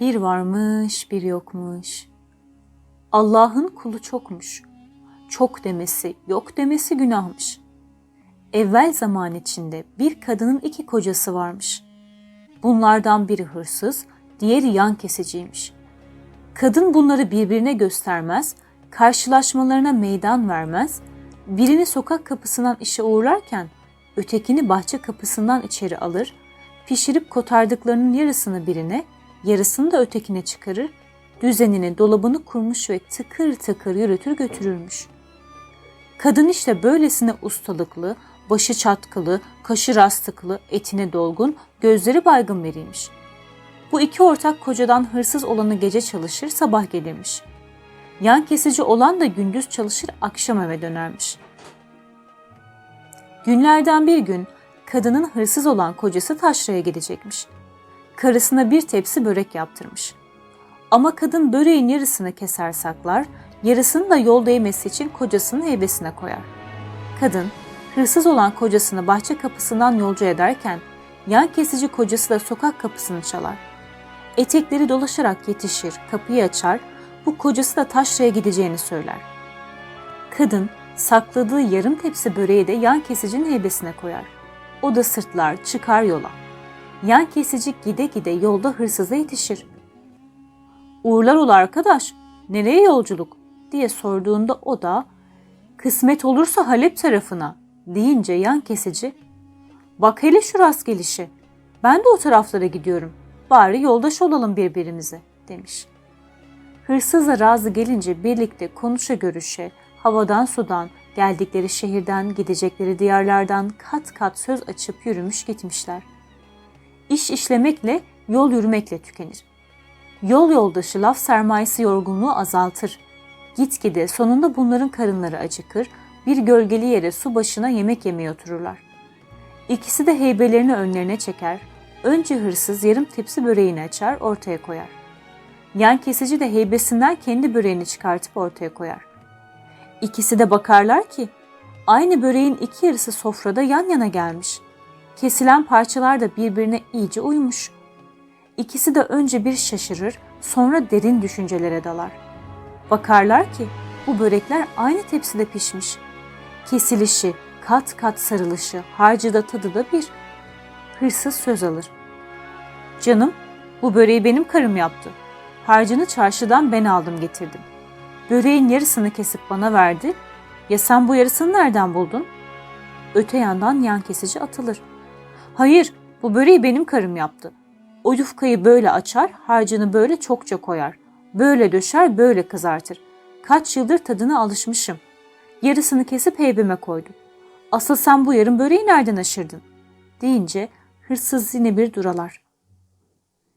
Bir varmış, bir yokmuş. Allah'ın kulu çokmuş. Çok demesi, yok demesi günahmış. Evvel zaman içinde bir kadının iki kocası varmış. Bunlardan biri hırsız, diğeri yan kesiciymiş. Kadın bunları birbirine göstermez, karşılaşmalarına meydan vermez, birini sokak kapısından işe uğurlarken ötekini bahçe kapısından içeri alır, pişirip kotardıklarının yarısını birine, yarısını da ötekine çıkarır, düzenini, dolabını kurmuş ve tıkır tıkır yürütür götürürmüş. Kadın işte böylesine ustalıklı, başı çatkılı, kaşı rastıklı, etine dolgun, gözleri baygın biriymiş. Bu iki ortak kocadan hırsız olanı gece çalışır, sabah gelirmiş. Yan kesici olan da gündüz çalışır, akşam eve dönermiş. Günlerden bir gün kadının hırsız olan kocası taşraya gidecekmiş. Karısına bir tepsi börek yaptırmış. Ama kadın böreğin yarısını keser saklar, yarısını da yolda yemesi için kocasının heybesine koyar. Kadın, hırsız olan kocasını bahçe kapısından yolcu ederken, yan kesici kocası da sokak kapısını çalar. Etekleri dolaşarak yetişir, kapıyı açar, bu kocası da taşraya gideceğini söyler. Kadın, sakladığı yarım tepsi böreği de yan kesicinin heybesine koyar. O da sırtlar, çıkar yola. Yan kesici gide gide yolda hırsıza yetişir. Uğurlar ol arkadaş, nereye yolculuk diye sorduğunda o da kısmet olursa Halep tarafına deyince yan kesici bak hele şu rast gelişi ben de o taraflara gidiyorum bari yoldaş olalım birbirimize demiş. Hırsızla razı gelince birlikte konuşa görüşe havadan sudan geldikleri şehirden gidecekleri diyarlardan kat kat söz açıp yürümüş gitmişler. İş işlemekle yol yürümekle tükenir. Yol yoldaşı laf sermayesi yorgunluğu azaltır. Gitgide sonunda bunların karınları acıkır, bir gölgeli yere su başına yemek yemeye otururlar. İkisi de heybelerini önlerine çeker, önce hırsız yarım tepsi böreğini açar, ortaya koyar. Yan kesici de heybesinden kendi böreğini çıkartıp ortaya koyar. İkisi de bakarlar ki aynı böreğin iki yarısı sofrada yan yana gelmiş. Kesilen parçalar da birbirine iyice uymuş. İkisi de önce bir şaşırır, sonra derin düşüncelere dalar. Bakarlar ki bu börekler aynı tepside pişmiş. Kesilişi, kat kat sarılışı, harcı da tadı da bir. Hırsız söz alır. Canım, bu böreği benim karım yaptı. Harcını çarşıdan ben aldım getirdim. Böreğin yarısını kesip bana verdi. Ya sen bu yarısını nereden buldun? Öte yandan yan kesici atılır. Hayır, bu böreği benim karım yaptı. O yufkayı böyle açar, harcını böyle çokça koyar. Böyle döşer, böyle kızartır. Kaç yıldır tadına alışmışım. Yarısını kesip heybeme koydu. Asıl sen bu yarım böreği nereden aşırdın? Deyince hırsız yine bir duralar.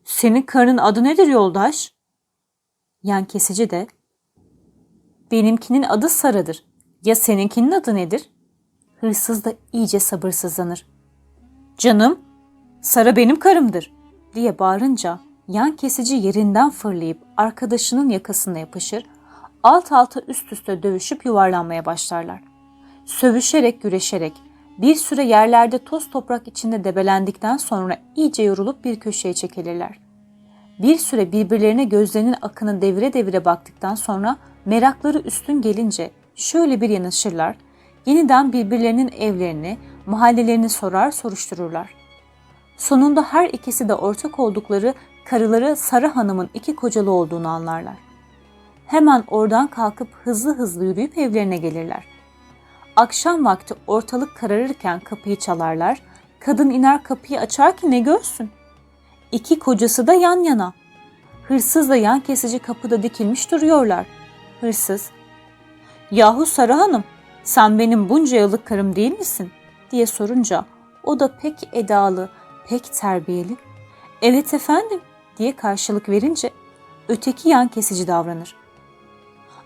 Senin karının adı nedir yoldaş? Yan kesici de Benimkinin adı Sara'dır. Ya seninkinin adı nedir? Hırsız da iyice sabırsızlanır. Canım, Sara benim karımdır diye bağırınca yan kesici yerinden fırlayıp arkadaşının yakasına yapışır, alt alta üst üste dövüşüp yuvarlanmaya başlarlar. Sövüşerek, güreşerek, bir süre yerlerde toz toprak içinde debelendikten sonra iyice yorulup bir köşeye çekilirler. Bir süre birbirlerine gözlerinin akını devire devire baktıktan sonra merakları üstün gelince şöyle bir yanaşırlar, yeniden birbirlerinin evlerini, mahallelerini sorar soruştururlar. Sonunda her ikisi de ortak oldukları karıları Sarı Hanım'ın iki kocalı olduğunu anlarlar. Hemen oradan kalkıp hızlı hızlı yürüyüp evlerine gelirler. Akşam vakti ortalık kararırken kapıyı çalarlar, kadın iner kapıyı açar ki ne görsün. İki kocası da yan yana. Hırsızla yan kesici kapıda dikilmiş duruyorlar. Hırsız, ''Yahu Sarı Hanım, sen benim bunca yıllık karım değil misin?'' Diye sorunca o da pek edalı, pek terbiyeli. ''Evet efendim'' diye karşılık verince öteki yan kesici davranır.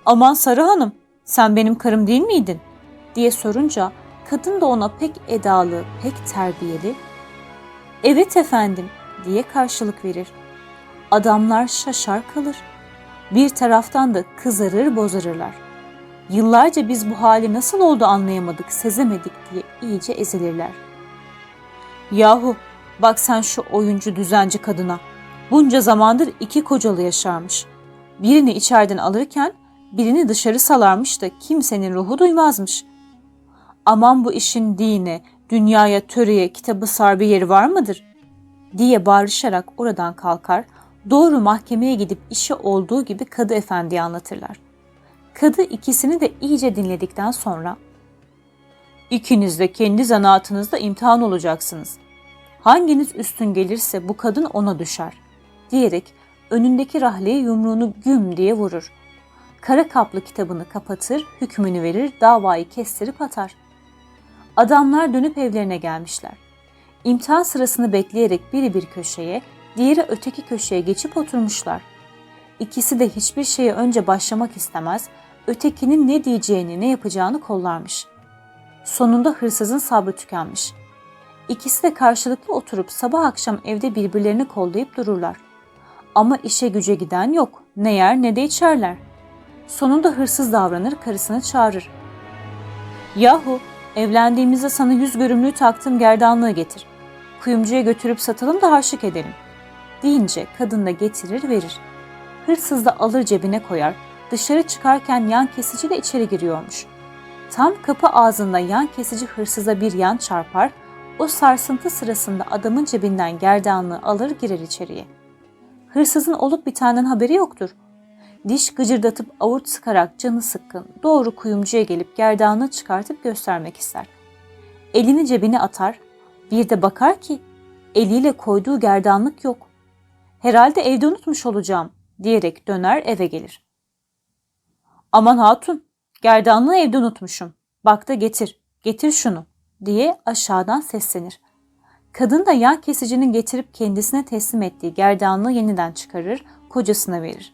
''Aman Sarı Hanım, sen benim karım değil miydin?'' diye sorunca kadın da ona pek edalı, pek terbiyeli. ''Evet efendim'' diye karşılık verir. Adamlar şaşar kalır. Bir taraftan da kızarır bozarırlar. Yıllarca biz bu hali nasıl oldu anlayamadık, sezemedik diye iyice ezilirler. Yahu bak sen şu oyuncu düzenci kadına. Bunca zamandır iki kocalı yaşarmış. Birini içeriden alırken birini dışarı salarmış da kimsenin ruhu duymazmış. Aman bu işin dine, dünyaya, töreye, kitabı sarbi yeri var mıdır? diye bağırışarak oradan kalkar, doğru mahkemeye gidip işi olduğu gibi kadı efendiye anlatırlar. Kadı ikisini de iyice dinledikten sonra İkiniz de kendi zanaatınızda imtihan olacaksınız. Hanginiz üstün gelirse bu kadın ona düşer diyerek önündeki rahleye yumruğunu güm diye vurur. Kara kaplı kitabını kapatır, hükmünü verir, davayı kestirip atar. Adamlar dönüp evlerine gelmişler. İmtihan sırasını bekleyerek biri bir köşeye, diğeri öteki köşeye geçip oturmuşlar. İkisi de hiçbir şeye önce başlamak istemez, ötekinin ne diyeceğini, ne yapacağını kollarmış. Sonunda hırsızın sabrı tükenmiş. İkisi de karşılıklı oturup sabah akşam evde birbirlerini kollayıp dururlar. Ama işe güce giden yok. Ne yer ne de içerler. Sonunda hırsız davranır, karısını çağırır. Yahu, evlendiğimizde sana yüz görümlüğü taktığım gerdanlığı getir. Kuyumcuya götürüp satalım da harçlık edelim. Deyince kadın da getirir verir. Hırsız da alır cebine koyar. Dışarı çıkarken yan kesici de içeri giriyormuş. Tam kapı ağzında yan kesici hırsıza bir yan çarpar, o sarsıntı sırasında adamın cebinden gerdanlığı alır girer içeriye. Hırsızın olup bitenden haberi yoktur. Diş gıcırdatıp avurt sıkarak canı sıkkın doğru kuyumcuya gelip gerdanlığı çıkartıp göstermek ister. Elini cebine atar, bir de bakar ki eliyle koyduğu gerdanlık yok. Herhalde evde unutmuş olacağım diyerek döner eve gelir. Aman hatun, gerdanlığı evde unutmuşum. Bak da getir, getir şunu diye aşağıdan seslenir. Kadın da yan kesicinin getirip kendisine teslim ettiği gerdanlığı yeniden çıkarır, kocasına verir.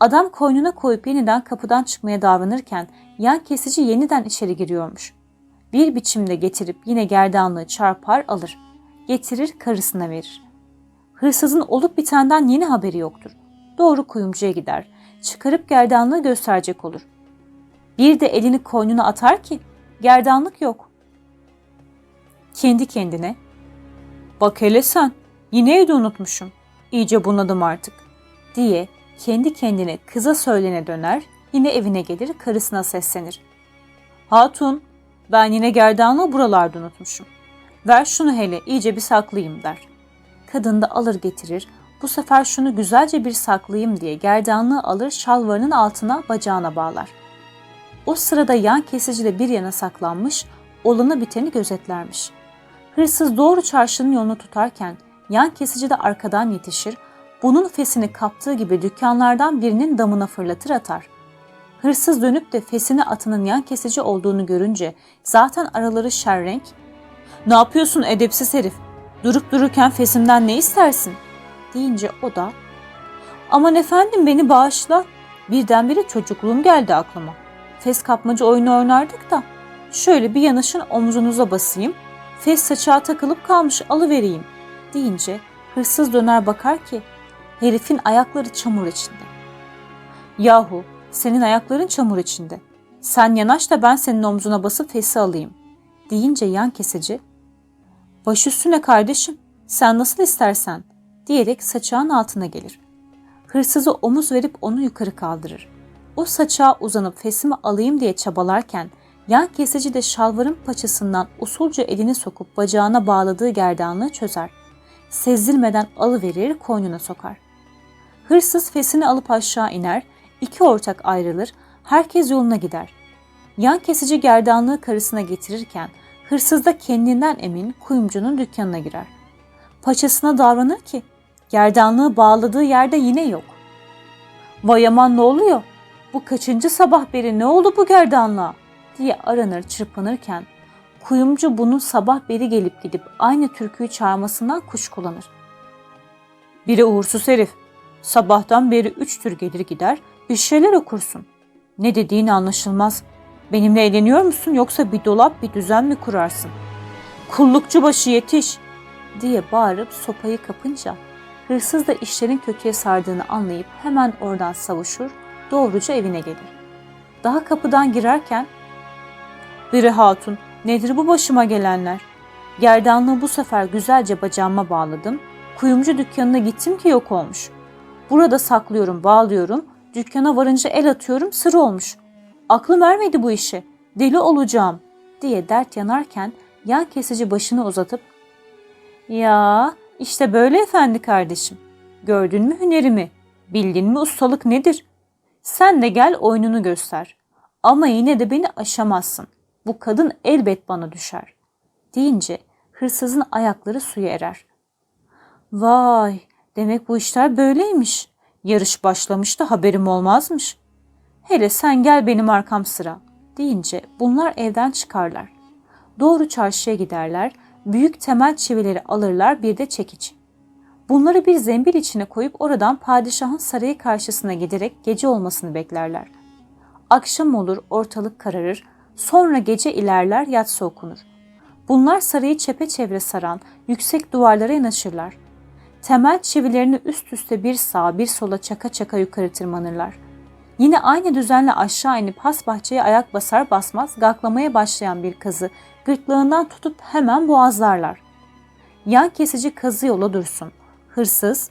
Adam koynuna koyup yeniden kapıdan çıkmaya davranırken yan kesici yeniden içeri giriyormuş. Bir biçimde getirip yine gerdanlığı çarpar alır. Getirir karısına verir. Hırsızın olup bitenden yeni haberi yoktur. Doğru kuyumcuya gider. Çıkarıp gerdanlığı gösterecek olur. Bir de elini koynuna atar ki gerdanlık yok. Kendi kendine Bak hele sen, yine evde unutmuşum. İyice bunadım artık, diye kendi kendine kıza söylene döner, yine evine gelir karısına seslenir. Hatun, ben yine gerdanlığı buralarda unutmuşum. Ver şunu hele iyice bir saklayayım der. Kadın da alır getirir, bu sefer şunu güzelce bir saklayayım diye gerdanlığı alır şalvarının altına bacağına bağlar. O sırada yan kesici de bir yana saklanmış, olanı biteni gözetlermiş.'' Hırsız doğru çarşının yolunu tutarken yan kesici de arkadan yetişir, bunun fesini kaptığı gibi dükkanlardan birinin damına fırlatır atar. Hırsız dönüp de fesini atının yan kesici olduğunu görünce zaten araları şerrenk, ''Ne yapıyorsun edepsiz herif? Durup dururken fesimden ne istersin?'' Deyince o da ''Aman efendim beni bağışla. Birdenbire çocukluğum geldi aklıma. Fes kapmaca oyunu oynardık da şöyle bir yanışın omzunuza basayım.'' fes saçağa takılıp kalmış alıvereyim deyince hırsız döner bakar ki herifin ayakları çamur içinde. Yahu senin ayakların çamur içinde. Sen yanaş da ben senin omzuna basıp fesi alayım deyince yan kesici baş üstüne kardeşim sen nasıl istersen diyerek saçağın altına gelir. Hırsızı omuz verip onu yukarı kaldırır. O saçağa uzanıp fesimi alayım diye çabalarken Yan kesici de şalvarın paçasından usulca elini sokup bacağına bağladığı gerdanlığı çözer. Sezdirmeden alıverir koynuna sokar. Hırsız fesini alıp aşağı iner, iki ortak ayrılır, herkes yoluna gider. Yan kesici gerdanlığı karısına getirirken hırsız da kendinden emin kuyumcunun dükkanına girer. Paçasına davranır ki gerdanlığı bağladığı yerde yine yok. Vay aman ne oluyor? Bu kaçıncı sabah beri ne oldu bu gerdanlığa? diye aranır çırpınırken kuyumcu bunun sabah beri gelip gidip aynı türküyü çağırmasından kuşkulanır. Biri uğursuz herif. Sabahtan beri üç tür gelir gider bir şeyler okursun. Ne dediğini anlaşılmaz. Benimle eğleniyor musun yoksa bir dolap bir düzen mi kurarsın? Kullukçu başı yetiş diye bağırıp sopayı kapınca hırsız da işlerin kötüye sardığını anlayıp hemen oradan savuşur, doğruca evine gelir. Daha kapıdan girerken Biri hatun, nedir bu başıma gelenler? Gerdanlığı bu sefer güzelce bacağıma bağladım, Kuyumcu dükkanına gittim ki yok olmuş. Burada saklıyorum, bağlıyorum. Dükkana varınca el atıyorum, sır olmuş. Aklım ermedi bu işe. Deli olacağım diye dert yanarken yan kesici başını uzatıp ya işte böyle efendi kardeşim. Gördün mü hünerimi? Bildin mi ustalık nedir? Sen de gel oyununu göster. Ama yine de beni aşamazsın. Bu kadın elbet bana düşer. Deyince hırsızın ayakları suya erer. Vay demek bu işler böyleymiş. Yarış başlamış da haberim olmazmış. Hele sen gel benim arkam sıra deyince bunlar evden çıkarlar. Doğru çarşıya giderler, büyük temel çivileri alırlar bir de çekiç. Bunları bir zembil içine koyup oradan padişahın sarayı karşısına giderek gece olmasını beklerler. Akşam olur, ortalık kararır, sonra gece ilerler, yatsı okunur. Bunlar sarayı çepeçevre saran yüksek duvarlara yanaşırlar. Temel çivilerini üst üste bir sağa bir sola çaka çaka yukarı tırmanırlar. Yine aynı düzenle aşağı inip has bahçeye ayak basar basmaz gaklamaya başlayan bir kazı gırtlağından tutup hemen boğazlarlar. Yan kesici kazı yola dursun. Hırsız,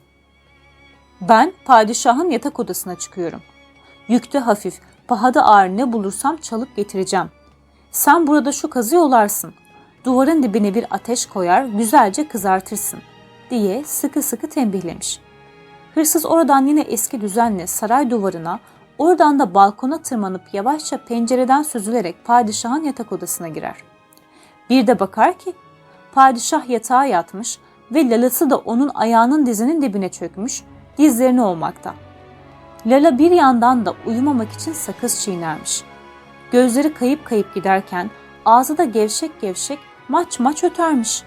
ben padişahın yatak odasına çıkıyorum. Yükte hafif, pahada ağır ne bulursam çalıp getireceğim. Sen burada şu kazı yolarsın. Duvarın dibine bir ateş koyar, güzelce kızartırsın diye sıkı sıkı tembihlemiş. Hırsız oradan yine eski düzenle saray duvarına, oradan da balkona tırmanıp yavaşça pencereden süzülerek padişahın yatak odasına girer. Bir de bakar ki padişah yatağa yatmış ve lalası da onun ayağının dizinin dibine çökmüş, dizlerini olmakta. Lala bir yandan da uyumamak için sakız çiğnermiş. Gözleri kayıp kayıp giderken ağzı da gevşek gevşek maç maç ötermiş.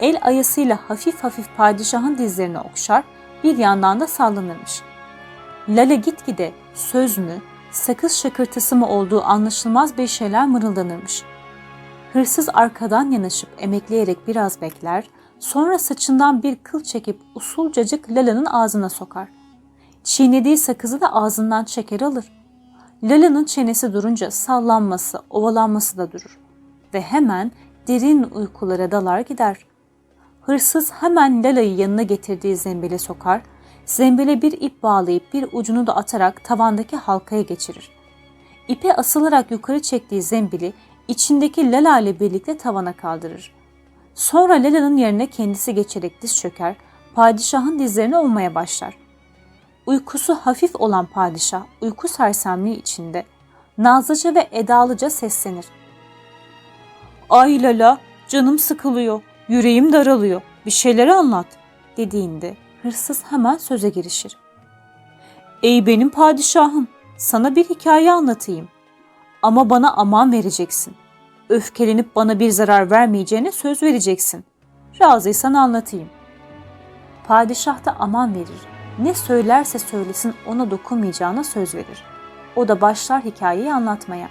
El ayasıyla hafif hafif padişahın dizlerini okşar, bir yandan da sallanırmış. Lala gitgide söz mü, sakız şakırtısı mı olduğu anlaşılmaz bir şeyler mırıldanırmış. Hırsız arkadan yanaşıp emekleyerek biraz bekler, sonra saçından bir kıl çekip usulcacık Lala'nın ağzına sokar. Çiğnediği sakızı da ağzından çeker alır. Lala'nın çenesi durunca sallanması, ovalanması da durur. Ve hemen derin uykulara dalar gider. Hırsız hemen Lala'yı yanına getirdiği zembile sokar, zembile bir ip bağlayıp bir ucunu da atarak tavandaki halkaya geçirir. İpe asılarak yukarı çektiği zembili içindeki Lala ile birlikte tavana kaldırır. Sonra Lala'nın yerine kendisi geçerek diz çöker, padişahın dizlerini ovmaya başlar. Uykusu hafif olan padişah uyku sersemliği içinde nazlıca ve edalıca seslenir. Ay Lala, canım sıkılıyor, yüreğim daralıyor, bir şeyleri anlat dediğinde hırsız hemen söze girişir. Ey benim padişahım, sana bir hikaye anlatayım. Ama bana aman vereceksin. Öfkelenip bana bir zarar vermeyeceğine söz vereceksin. Razıysan anlatayım. Padişah da aman verir. Ne söylerse söylesin ona dokunmayacağına söz verir. O da başlar hikayeyi anlatmaya.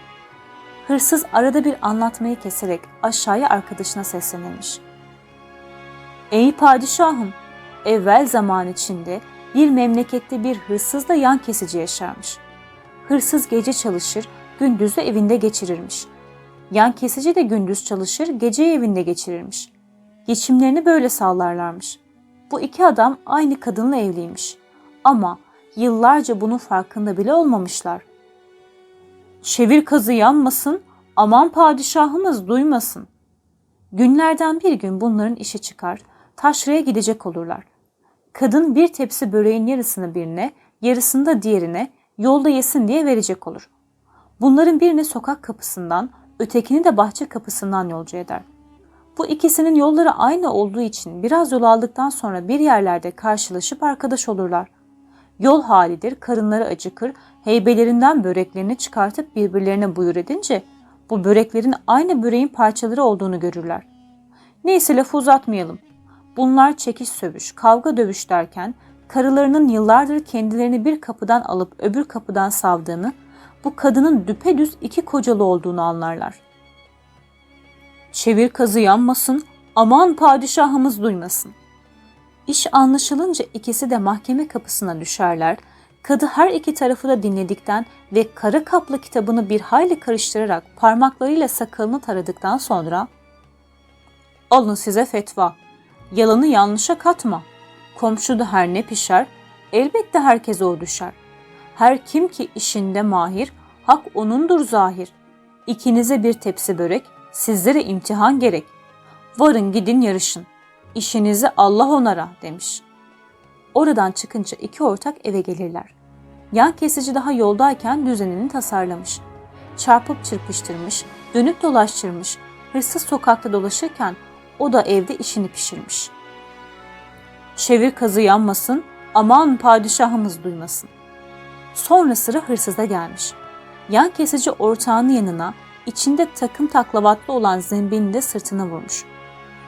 Hırsız arada bir anlatmayı keserek aşağıya arkadaşına seslenirmiş. Ey padişahım, evvel zaman içinde bir memlekette bir hırsız da yan kesici yaşarmış. Hırsız gece çalışır, gündüzü evinde geçirirmiş. Yan kesici de gündüz çalışır, geceyi evinde geçirirmiş. Geçimlerini böyle sağlarlarmış. Bu iki adam aynı kadınla evliymiş. Ama yıllarca bunun farkında bile olmamışlar. Çevir kazı yanmasın, aman padişahımız duymasın. Günlerden bir gün bunların işi çıkar, taşraya gidecek olurlar. Kadın bir tepsi böreğin yarısını birine, yarısını da diğerine yolda yesin diye verecek olur. Bunların birini sokak kapısından, ötekini de bahçe kapısından yolcu eder. Bu ikisinin yolları aynı olduğu için biraz yol aldıktan sonra bir yerlerde karşılaşıp arkadaş olurlar. Yol halidir, karınları acıkır, heybelerinden böreklerini çıkartıp birbirlerine buyur edince bu böreklerin aynı böreğin parçaları olduğunu görürler. Neyse lafı uzatmayalım. Bunlar çekiş sövüş, kavga dövüş derken karılarının yıllardır kendilerini bir kapıdan alıp öbür kapıdan savdığını, bu kadının düpedüz iki kocalı olduğunu anlarlar. Çevir kazı yanmasın, aman padişahımız duymasın. İş anlaşılınca ikisi de mahkeme kapısına düşerler. Kadı her iki tarafı da dinledikten ve kara kaplı kitabını bir hayli karıştırarak parmaklarıyla sakalını taradıktan sonra ''Alın size fetva, yalanı yanlışa katma, Komşu da her ne pişer, elbette herkese o düşer. Her kim ki işinde mahir, hak onundur zahir. İkinize bir tepsi börek, sizlere imtihan gerek. Varın gidin yarışın. İşinizi Allah onara demiş. Oradan çıkınca iki ortak eve gelirler. Yan kesici daha yoldayken düzenini tasarlamış. Çarpıp çırpıştırmış, dönüp dolaştırmış. Hırsız sokakta dolaşırken o da evde işini pişirmiş. Çevir kazı yanmasın, aman padişahımız duymasın. Sonra sıra hırsıza gelmiş. Yan kesici ortağının yanına içinde takım taklavatlı olan zembilini de sırtına vurmuş.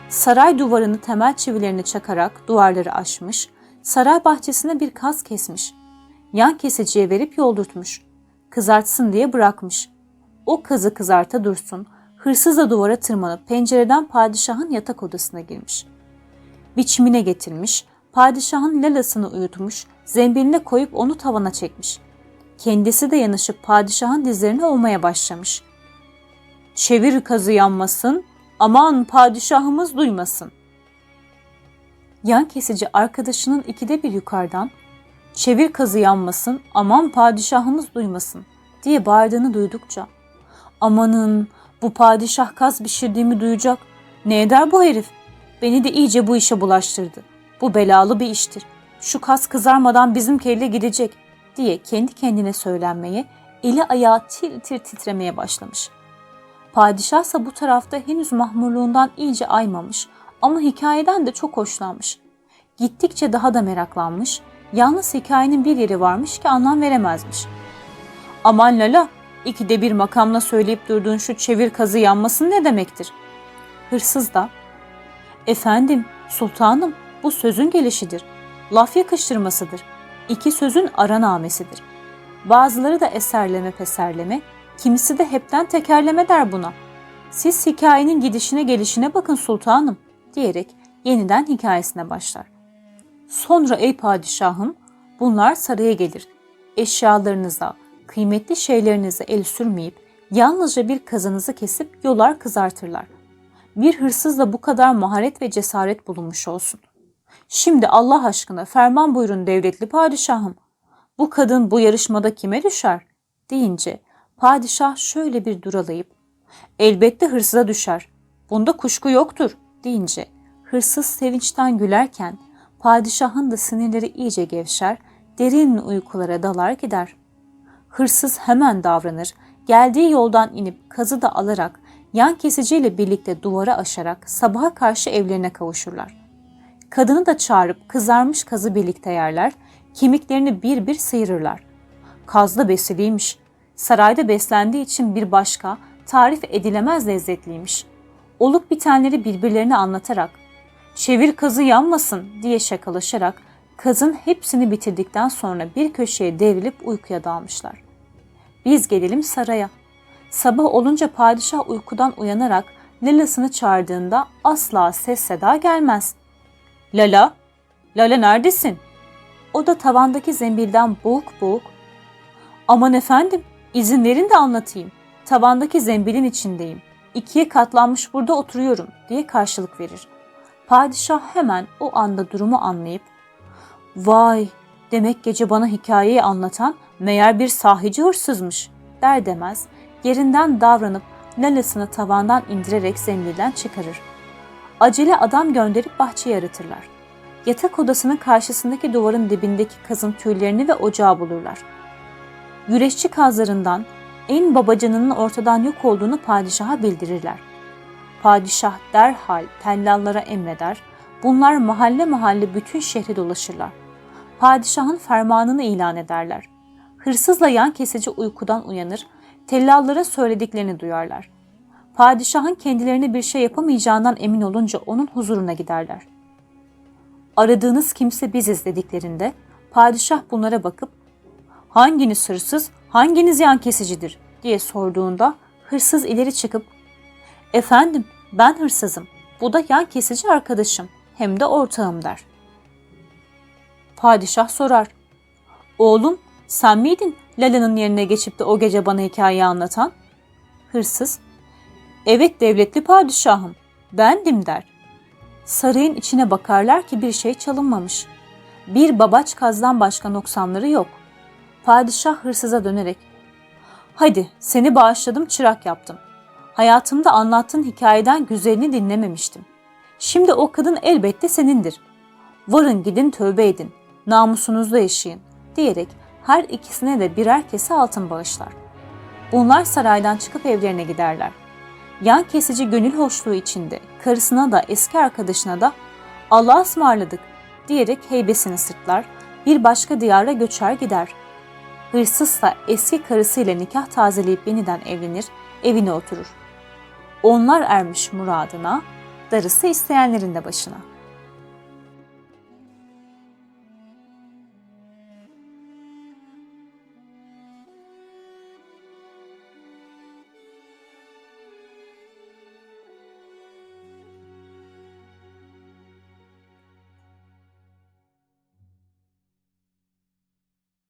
Saray duvarını temel çivilerini çakarak duvarları aşmış, saray bahçesine bir kaz kesmiş. Yan kesiciye verip yoldurtmuş. Kızartsın diye bırakmış. O kazı kızarta dursun, hırsız da duvara tırmanıp pencereden padişahın yatak odasına girmiş. Biçimine getirmiş, padişahın lalasını uyutmuş, zembiline koyup onu tavana çekmiş. Kendisi de yanışıp padişahın dizlerini ovmaya başlamış. Çevir kazı yanmasın, aman padişahımız duymasın. Yan kesici arkadaşının ikide bir yukarıdan çevir kazı yanmasın, aman padişahımız duymasın diye bağırdığını duydukça amanın bu padişah kaz pişirdiğimi duyacak. Ne eder bu herif? Beni de iyice bu işe bulaştırdı. Bu belalı bir iştir. Şu kas kızarmadan bizim kelle gidecek diye kendi kendine söylenmeye, eli ayağı tir tir titremeye başlamış. Padişahsa bu tarafta henüz mahmurluğundan iyice aymamış ama hikayeden de çok hoşlanmış. Gittikçe daha da meraklanmış, yalnız hikayenin bir yeri varmış ki anlam veremezmiş. Aman lala, ikide bir makamla söyleyip durduğun şu çevir kazı yanmasın ne demektir? Hırsız da, efendim, sultanım bu sözün gelişidir. Laf yakıştırmasıdır. İki sözün aranamesidir. Bazıları da eserleme peserleme, kimisi de hepten tekerleme der buna. Siz hikayenin gidişine gelişine bakın sultanım diyerek yeniden hikayesine başlar. Sonra ey padişahım bunlar saraya gelir. Eşyalarınıza, kıymetli şeylerinize el sürmeyip yalnızca bir kazanızı kesip yolar kızartırlar. Bir hırsızla bu kadar maharet ve cesaret bulunmuş olsun. Şimdi Allah aşkına ferman buyurun devletli padişahım. Bu kadın bu yarışmada kime düşer? deyince padişah şöyle bir duralayıp elbette hırsıza düşer. Bunda kuşku yoktur deyince hırsız sevinçten gülerken padişahın da sinirleri iyice gevşer, derin uykulara dalar gider. Hırsız hemen davranır, geldiği yoldan inip kazı da alarak yan kesiciyle birlikte duvara aşarak sabaha karşı evlerine kavuşurlar. Kadını da çağırıp kızarmış kazı birlikte yerler, kemiklerini bir bir sıyırırlar. Kazlı besiliymiş. Sarayda beslendiği için bir başka, tarif edilemez lezzetliymiş. Olup bitenleri birbirlerine anlatarak, çevir kazı yanmasın diye şakalaşarak kazın hepsini bitirdikten sonra bir köşeye devrilip uykuya dalmışlar. Biz gelelim saraya. Sabah olunca padişah uykudan uyanarak Lela'sını çağırdığında asla ses seda gelmez. Lala, Lala neredesin? O da tavandaki zembilden boğuk boğuk. Aman efendim, izin de anlatayım. Tavandaki zembilin içindeyim. İkiye katlanmış burada oturuyorum diye karşılık verir. Padişah hemen o anda durumu anlayıp Vay demek gece bana hikayeyi anlatan meğer bir sahici hırsızmış der demez yerinden davranıp lalasını tavandan indirerek zembilden çıkarır. Acele adam gönderip bahçeye aratırlar. Yatak odasının karşısındaki duvarın dibindeki kazın tüylerini ve ocağı bulurlar. Güreşçi kazlarından en babacının ortadan yok olduğunu padişaha bildirirler. Padişah derhal tellallara emreder, bunlar mahalle mahalle bütün şehri dolaşırlar. Padişahın fermanını ilan ederler. Hırsızla yan kesici uykudan uyanır, tellallara söylediklerini duyarlar. Padişahın kendilerine bir şey yapamayacağından emin olunca onun huzuruna giderler. Aradığınız kimse biziz dediklerinde padişah bunlara bakıp hanginiz hırsız, hanginiz yan kesicidir diye sorduğunda hırsız ileri çıkıp efendim ben hırsızım, bu da yan kesici arkadaşım hem de ortağım der. Padişah sorar. Oğlum sen miydin Lala'nın yerine geçip de o gece bana hikayeyi anlatan? Hırsız Evet devletli padişahım, bendim der. Sarayın içine bakarlar ki bir şey çalınmamış. Bir babaç kazdan başka noksanları yok. Padişah hırsıza dönerek, Hadi seni bağışladım çırak yaptım. Hayatımda anlattığın hikayeden güzelini dinlememiştim. Şimdi o kadın elbette senindir. Varın gidin tövbe edin, namusunuzla yaşayın diyerek her ikisine de birer kese altın bağışlar. Bunlar saraydan çıkıp evlerine giderler. Yan kesici gönül hoşluğu içinde karısına da eski arkadaşına da Allah'a ısmarladık diyerek heybesini sırtlar, bir başka diyara göçer gider. Hırsızsa eski karısıyla nikah tazeleyip yeniden evlenir, evine oturur. Onlar ermiş muradına, darısı isteyenlerin de başına.''